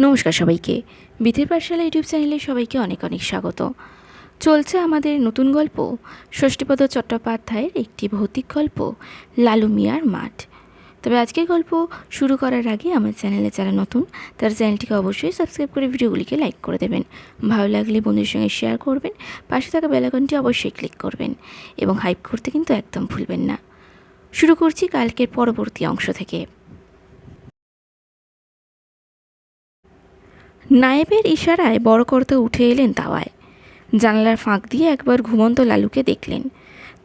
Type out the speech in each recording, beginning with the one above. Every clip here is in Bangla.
নমস্কার সবাইকে। বিথের পাঠশালা ইউটিউব চ্যানেলে সবাইকে অনেক অনেক স্বাগত। চলছে আমাদের নতুন গল্প, ষষ্ঠীপদ চট্টোপাধ্যায়ের একটি ভৌতিক গল্প, লালু মিয়ার মাঠ। তবে আজকের গল্প শুরু করার আগে আমার চ্যানেলে যারা নতুন, তারা চ্যানেলটিকে অবশ্যই সাবস্ক্রাইব করে ভিডিওগুলিকে লাইক করে দেবেন। ভালো লাগলে বন্ধুদের সঙ্গে শেয়ার করবেন, পাশে থাকা বেলাকনটি অবশ্যই ক্লিক করবেন এবং হাইপ করতে কিন্তু একদম ভুলবেন না। শুরু করছি কালকের পরবর্তী অংশ থেকে। নায়েবের ইশারায় বড় করতে উঠে এলেন তাওয়ায়। জানালার ফাঁক দিয়ে একবার ঘুমন্ত লালুকে দেখলেন।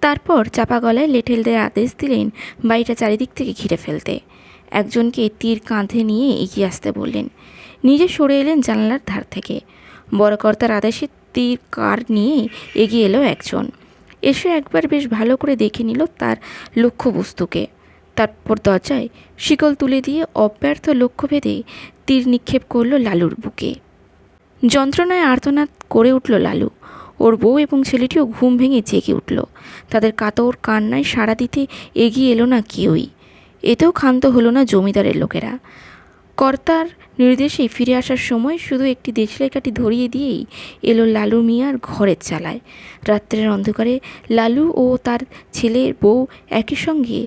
তারপর চাপা গলায় লেঠেলদের আদেশ দিলেন বাড়িটা চারিদিক থেকে ঘিরে ফেলতে। একজনকে তীর কাঁধে নিয়ে এগিয়ে আসতে বললেন। নিজে সরে এলেন জানালার ধার থেকে। বড় কর্তার আদেশে তীর কার নিয়ে এগিয়ে এলো একজন। এসে একবার বেশ ভালো করে দেখে নিল তার লক্ষ্যবস্তুকে। তারপর দরজায় শিকল তুলে দিয়ে অব্যর্থ লক্ষ্যভেদে তীর নিক্ষেপ করল লালুর বুকে। যন্ত্রণায় আর্তনাদ করে উঠল লালু। ওর বউ এবং ছেলেটিও ঘুম ভেঙে জেগে উঠল। তাদের কাতর কান্নায় সাড়া দিতে এগিয়ে এলো না কেউই। এতেও ক্ষান্ত হলো না জমিদারের লোকেরা। কর্তার নির্দেশে ফিরে আসার সময় শুধু একটি দেশলেখাটি ধরিয়ে দিয়েই এলো লালু মিয়ার ঘরের চালায়। রাত্রের অন্ধকারে লালু ও তার ছেলের বউ একই সঙ্গে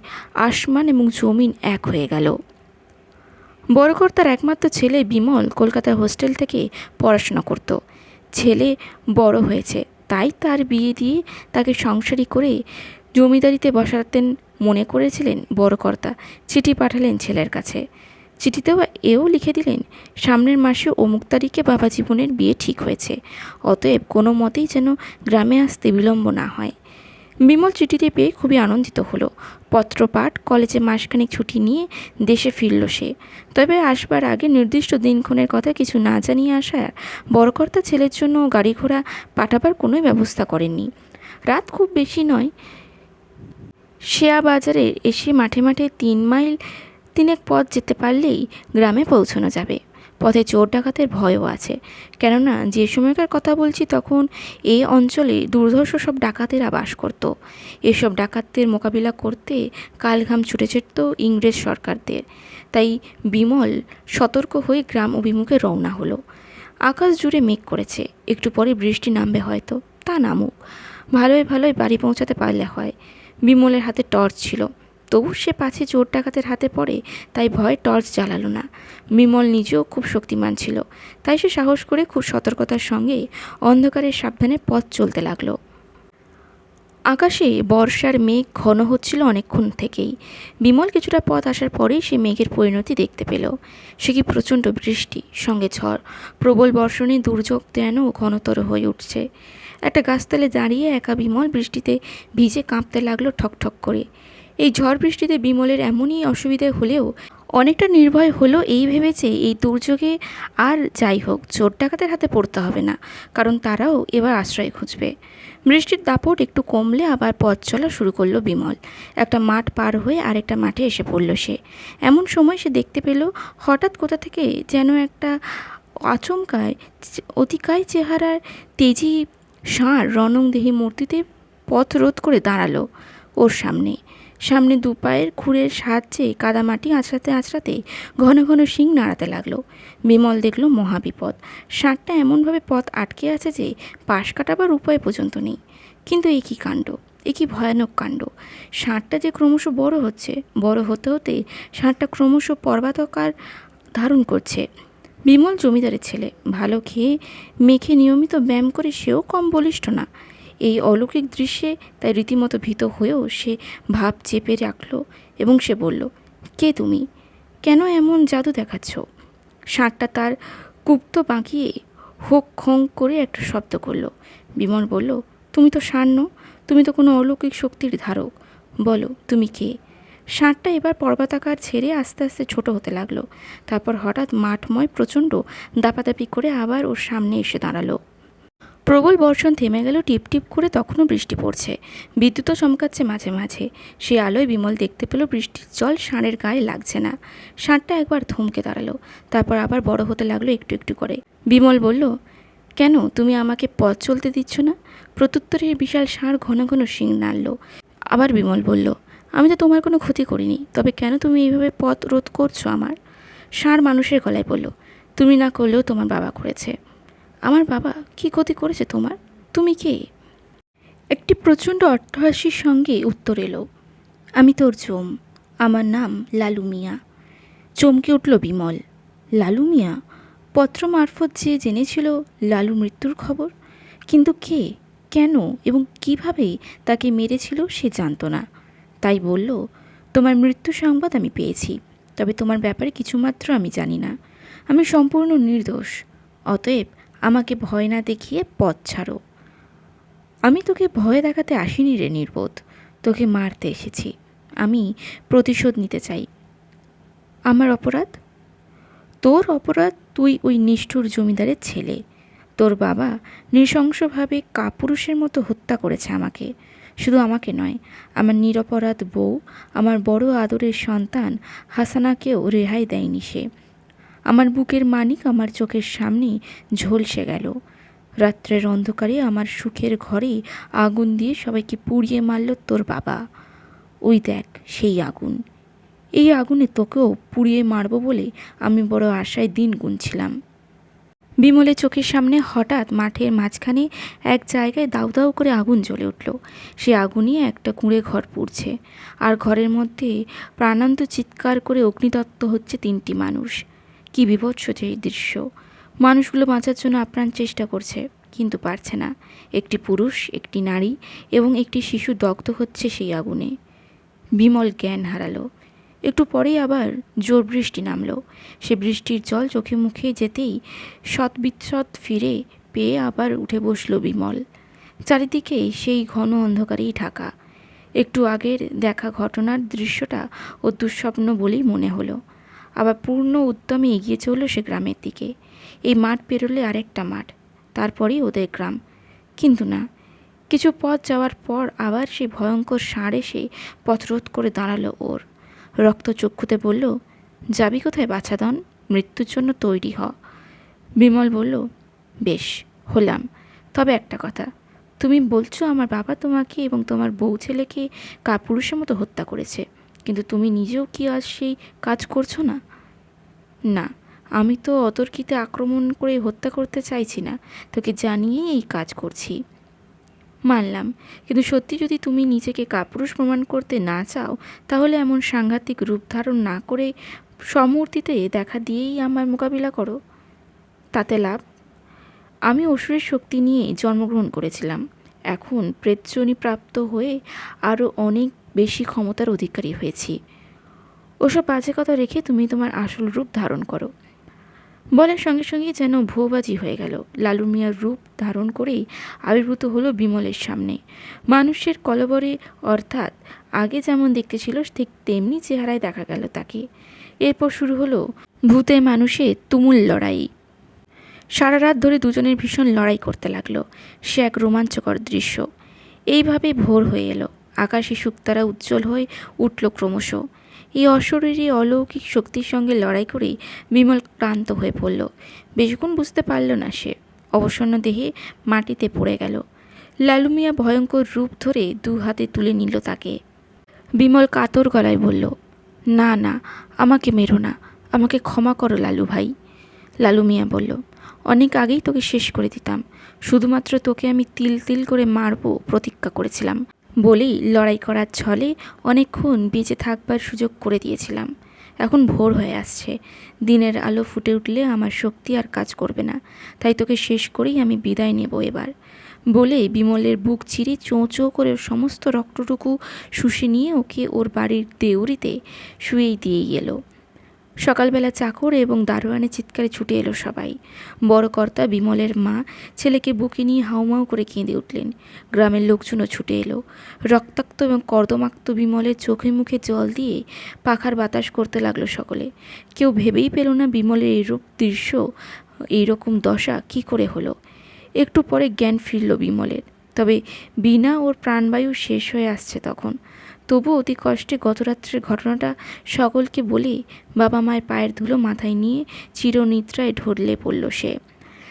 আসমান এবং জমিন এক হয়ে গেল। বড় কর্তার একমাত্র ছেলে বিমল কলকাতার হোস্টেল থেকে পড়াশোনা করত। ছেলে বড় হয়েছে, তাই তার বিয়ে দিয়ে তাকে সংসারী করে জমিদারিতে বসাতেন মনে করেছিলেন বড় কর্তা। চিঠি পাঠালেন ছেলের কাছে। চিঠিতেও এও লিখে দিলেন, সামনের মাসে অমুক তারিখে বাবা জীবনের বিয়ে ঠিক হয়েছে। অতএব কোনো মতেই যেন গ্রামে আসতে বিলম্ব না হয়। বিমল চিঠিটি পেয়ে খুবই আনন্দিত হলো। পত্রপাঠ, কলেজে মাসখানেক ছুটি নিয়ে দেশে ফিরল সে। তবে আসবার আগে নির্দিষ্ট দিনক্ষণের কথা কিছু না জানিয়ে আসার বড়কর্তা ছেলের জন্য গাড়ি ঘোড়া পাঠাবার কোনো ব্যবস্থা করেননি। রাত খুব বেশি নয়। শেয়া বাজারে এসে মাঠে মাঠে তিন মাইল তিনেক পথ যেতে পারলেই গ্রামে পৌঁছানো যাবে। পথে চোর ডাকাতের ভয়ও আছে। কেননা, যে সময়কার কথা বলছি তখন এই অঞ্চলে দুর্ধর্ষ সব ডাকাতেরা বাস করত। এসব ডাকাতদের মোকাবিলা করতে কালঘাম ছুটে যেত ইংরেজ সরকারদের। তাই বিমল সতর্ক হয়ে গ্রাম অভিমুখে রওনা হলো। আকাশ জুড়ে মেঘ করেছে। একটু পরে বৃষ্টি নামবে হয়তো, তা নামুক। ভালোই ভালোই বাড়ি পৌঁছাতে পারলে হয়। বিমলের হাতে টর্চ ছিল। তবু সে পাছে চোর ডাকাতের হাতে পড়ে, তাই ভয় টর্চ জ্বালালো না। বিমল নিজেও খুব শক্তিমান ছিল, তাই সে সাহস করে খুব সতর্কতার সঙ্গে অন্ধকারের সাবধানে পথ চলতে লাগল। আকাশে বর্ষার মেঘ ঘন হচ্ছিল অনেকক্ষণ থেকেই। বিমল কিছুটা পথ আসার পরেই সে মেঘের পরিণতি দেখতে পেল। সে কি প্রচণ্ড বৃষ্টি, সঙ্গে ঝড়, প্রবল বর্ষণে দুর্যোগ যেন ঘনতর হয়ে উঠছে। একটা গাছতলে দাঁড়িয়ে একা বিমল বৃষ্টিতে ভিজে কাঁপতে লাগল ঠকঠক করে। এই ঝড় বৃষ্টিতে বিমলের এমনই অসুবিধে হলেও অনেকটা নির্ভয় হলো এই ভেবেছে এই দুর্যোগে আর যাই হোক, চোর ডাকাতের হাতে পড়তে হবে না, কারণ তারাও এবার আশ্রয় খুঁজবে। বৃষ্টির দাপট একটু কমলে আবার পথ চলা শুরু করল বিমল। একটা মাঠ পার হয়ে আরেকটা মাঠে এসে পড়ল সে। এমন সময় সে দেখতে পেল, হঠাৎ কোথা থেকে যেন একটা আচমকায় অতিকায় চেহারার তেজি ষাঁড় রণংদেহী মূর্তিতে পথ রোধ করে দাঁড়াল ওর সামনে। সামনে দুপায়ের খুঁড়ের সাহায্যে কাদামাটি আঁচড়াতে আঁচড়াতে ঘন ঘন শিং নাড়াতে লাগল। বিমল দেখল মহাবিপদ। ষাঁড়টা এমনভাবে পথ আটকে আছে যে পাশ কাটাবার উপায় পর্যন্ত নেই। কিন্তু এ কী কাণ্ড? এ কী ভয়ানক কাণ্ড? ষাঁড়টা যে ক্রমশ বড় হচ্ছে, বড় হতে হতে ষাঁড়টা ক্রমশ পর্বাতকার ধারণ করছে। বিমল জমিদারের ছেলে। ভালো খেয়ে মেখে নিয়মিত ব্যায়াম করে সেও কম বলিষ্ঠ না। এই অলৌকিক দৃশ্যে তাই রীতিমতো ভীত হয়েও সে ভাব চেপে রাখল এবং সে বলল, কে তুমি? কেন এমন জাদু দেখাচ্ছ? ষাঁড়টা তার কুপ্ত বাঁকিয়ে হোক খং করে একটা শব্দ করল। বিমল বলল, তুমি তো ষাঁড় নও, তুমি তো কোনো অলৌকিক শক্তির ধারক। বলো, তুমি কে? ষাঁড়টা এবার পর্বতাকার ছেড়ে আস্তে আস্তে ছোট হতে লাগল। তারপর হঠাৎ মাঠময় প্রচণ্ড দাপাদাপি করে আবার ওর সামনে এসে দাঁড়াল। প্রবল বর্ষণ থেমে গেল, টিপ টিপ করে তখনও বৃষ্টি পড়ছে। বিদ্যুৎও চমকাচ্ছে মাঝে মাঝে। সে আলোয় বিমল দেখতে পেল বৃষ্টির জল ষাঁড়ের গায়ে লাগছে না। ষাঁড়টা একবার থমকে দাঁড়াল, তারপর আবার বড় হতে লাগল একটু একটু করে। বিমল বলল, কেন, তুমি আমাকে পথ চলতে দিচ্ছ না? প্রত্যুত্তরে বিশাল ষাঁড় ঘন ঘন শিং নাড়ল। আবার বিমল বলল, আমি তো তোমার কোনো ক্ষতি করিনি, তবে কেন তুমি এইভাবে পথ রোধ করছ আমার? ষাঁড় মানুষের গলায় বলল, তুমি না করলেও তোমার বাবা করেছে। আমার বাবা কি ক্ষতি করেছে তোমার? তুমি কে? একটি প্রচণ্ড অট্টহাসির সঙ্গে উত্তর এলো। আমি তোর জম আমার নাম লালু মিয়া। চমকে উঠল বিমল। লালু মিয়া? পত্র মারফত যে জেনেছিল লালু মৃত্যুর খবর? কিন্তু কে? কেন? এবং কীভাবে তাকে মেরেছিল সে জানতো না। তাই বলল, তোমার মৃত্যু সংবাদ আমি পেয়েছি, তবে তোমার ব্যাপারে কিছুমাত্র আমি জানি না। আমি সম্পূর্ণ নির্দোষ। অতএব আমাকে ভয় না দেখিয়ে পথ ছাড়ো। আমি তোকে ভয় দেখাতে আসিনি রে নির্বোধ। তোকে মারতে এসেছি। আমি প্রতিশোধ নিতে চাই। আমার অপরাধ? তোর অপরাধ তুই ওই নিষ্ঠুর জমিদারের ছেলে। তোর বাবা নৃশংসভাবে কাপুরুষের মতো হত্যা করেছে আমাকে। শুধু আমাকে নয়, আমার নিরপরাধ বউ, আমার বড় আদরের সন্তান হাসানাকেও রেহাই দেয়নি সে। আমার বুকের মানিক আমার চোখের সামনে ঝলসে গেল। রাত্রের অন্ধকারে আমার সুখের ঘরে আগুন দিয়ে সবাইকে পুড়িয়ে মারল তোর বাবা। ওই দেখ, সেই আগুন। এই আগুনে তোকেও পুড়িয়ে মারব বলে আমি বড় আশায় দিন গুনছিলাম। বিমলের চোখের সামনে হঠাৎ মাঠের মাঝখানে এক জায়গায় দাউ দাউ করে আগুন জ্বলে উঠল। সে আগুনই একটা কুঁড়ে ঘর পুড়ছে। আর ঘরের মধ্যে প্রাণান্ত চিৎকার করে অগ্নিদত্ত হচ্ছে তিনটি মানুষ। কি বিভৎস এই দৃশ্য। মানুষগুলো বাঁচার জন্য আপ্রাণ চেষ্টা করছে, কিন্তু পারছে না। একটি পুরুষ, একটি নারী এবং একটি শিশু দগ্ধ হচ্ছে সেই আগুনে। বিমল জ্ঞান হারালো। একটু পরেই আবার জোর বৃষ্টি নামলো। সে বৃষ্টির জল চোখে মুখে যেতেই সৎবিৎসৎ ফিরে পেয়ে আবার উঠে বসল বিমল। চারিদিকে সেই ঘন অন্ধকারেই ঢাকা। একটু আগের দেখা ঘটনার দৃশ্যটা ও দুঃস্বপ্ন বলেই মনে হলো। আবার পূর্ণ উদ্যমে এগিয়ে চলল সে গ্রামের দিকে। এই মাঠ পেরোলে আরেকটা মাঠ, তারপরেই ওদের গ্রাম। কিন্তু না, কিছু পথ যাওয়ার পর আবার সেই ভয়ঙ্কর ষাঁড় এসে পথরোধ করে দাঁড়াল ওর। রক্ত চক্ষুতে বলল, যাবি কোথায় বাছাদন? মৃত্যুর জন্য তৈরি হ। বিমল বলল, বেশ, হলাম। তবে একটা কথা, তুমি বলছো আমার বাবা তোমাকে এবং তোমার বউ ছেলেকে কাপুরুষের মতো হত্যা করেছে। কিন্তু তুমি নিজেও কি আজ সেই কাজ করছ না? না, আমি তো অতর্কিতে আক্রমণ করে হত্যা করতে চাইছি না, তোকে জানিয়েই এই কাজ করছি। মানলাম, কিন্তু সত্যি যদি তুমি নিজেকে কাপুরুষ প্রমাণ করতে না চাও, তাহলে এমন সাংঘাতিক রূপ ধারণ না করে সমূর্তিতে দেখা দিয়েই আমার মোকাবিলা করো। তাতে লাভ? আমি অসুরের শক্তি নিয়ে জন্মগ্রহণ করেছিলাম। এখন প্রেতজনী প্রাপ্ত হয়ে আরও অনেক বেশি ক্ষমতার অধিকারী হয়েছি। ওসব বাজে কথা রেখে তুমি তোমার আসল রূপ ধারণ করো। বলার সঙ্গে সঙ্গে যেন ভোবাজি হয়ে গেল। লালু মিয়ার রূপ ধারণ করেই আবির্ভূত হলো বিমলের সামনে। মানুষের কলবরে অর্থাৎ আগে যেমন দেখতে ছিল, ঠিক তেমনি চেহারায় দেখা গেল তাকে। এরপর শুরু হলো ভূতে মানুষে তুমুল লড়াই। সারা রাত ধরে দুজনের ভীষণ লড়াই করতে লাগল। সে এক রোমাঞ্চকর দৃশ্য। এইভাবে ভোর হয়ে এলো। আকাশে শুকতারা উজ্জ্বল হয়ে উঠল ক্রমশ। এই অশরীরী অলৌকিক শক্তির সঙ্গে লড়াই করেই বিমল ক্লান্ত হয়ে পড়ল। বেশিক্ষণ বুঝতে পারল না সে। অবসন্ন দেহে মাটিতে পড়ে গেল। লালু মিয়া ভয়ঙ্কর রূপ ধরে দু হাতে তুলে নিল তাকে। বিমল কাতর গলায় বলল, না না, আমাকে মেরো না। আমাকে ক্ষমা করো লালু ভাই। লালু মিয়া বলল, অনেক আগেই তোকে শেষ করে দিতাম। শুধুমাত্র তোকে আমি তিল তিল করে মারবো প্রতিজ্ঞা করেছিলাম। বলেই লড়াই করার ছলে অনেকক্ষণ বেঁচে থাকবার সুযোগ করে দিয়েছিলাম। এখন ভোর হয়ে আসছে। দিনের আলো ফুটে উঠলে আমার শক্তি আর কাজ করবে না। তাই তোকে শেষ করেই আমি বিদায় নেব এবার। বলে বিমলের বুক চিরে চোঁ চোঁ করে সমস্ত রক্তটুকু শুষে নিয়ে ওকে ওর বাড়ির দেউরিতে শুয়েই দিয়ে এলো সকালবেলা চাকর এবং দারোয়ানের চিৎকারে ছুটে এলো সবাই। বড় কর্তা বিমলের মা ছেলেকে বুকে নিয়ে হাউমাউ করে কেঁদে উঠলেন। গ্রামের লোকজনও ছুটে এলো। রক্তাক্ত এবং কর্দমাক্ত বিমলের চোখে মুখে জল দিয়ে পাখার বাতাস করতে লাগল সকলে। কেউ ভেবেই পেল না বিমলের এইরূপ দৃশ্য, এইরকম দশা কি করে হলো। একটু পরে জ্ঞান ফিরল বিমলের। তবে বিনা ওর প্রাণবায়ু শেষ হয়ে আসছে তখন। তবু অতি কষ্টে গতরাত্রের ঘটনাটা সকলকে বলে বাবা মায়ের পায়ের ধুলো মাথায় নিয়ে চিরনিদ্রায় ঢরলে পড়ল সে।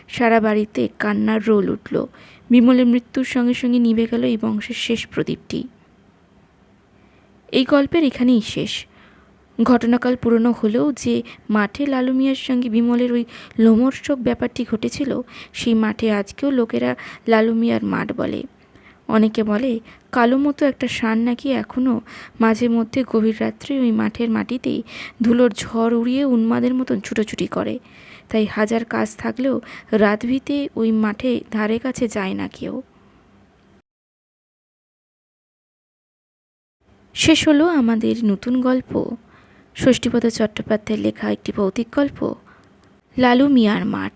সারা বাড়িতে কান্নার রোল উঠল। বিমলের মৃত্যুর সঙ্গে সঙ্গে নিভে গেল এই বংশের শেষ প্রদীপটি। এই গল্পের এখানেই শেষ। ঘটনাকাল পুরনো হলেও যে মাঠে লালু মিয়ার সঙ্গে বিমলের ওই লোমর্ষক ব্যাপারটি ঘটেছিল, সেই মাঠে আজকেও লোকেরা লালু মিয়ার মাঠ বলে। অনেকে বলে, কালো মতো একটা সার নাকি এখনও মাঝে মধ্যে গভীর রাত্রে ওই মাঠের মাটিতেই ধুলোর ঝড় উড়িয়ে উন্মাদের মতন ছুটোছুটি করে। তাই হাজার কাজ থাকলেও রাতভিতে ওই মাঠে ধারে কাছে যায় না কেউ। শেষ হলো আমাদের নতুন গল্প। ষষ্ঠীপদ চট্টোপাধ্যায়ের লেখা একটি ভৌতিক গল্প, লালু মিয়ার মাঠ।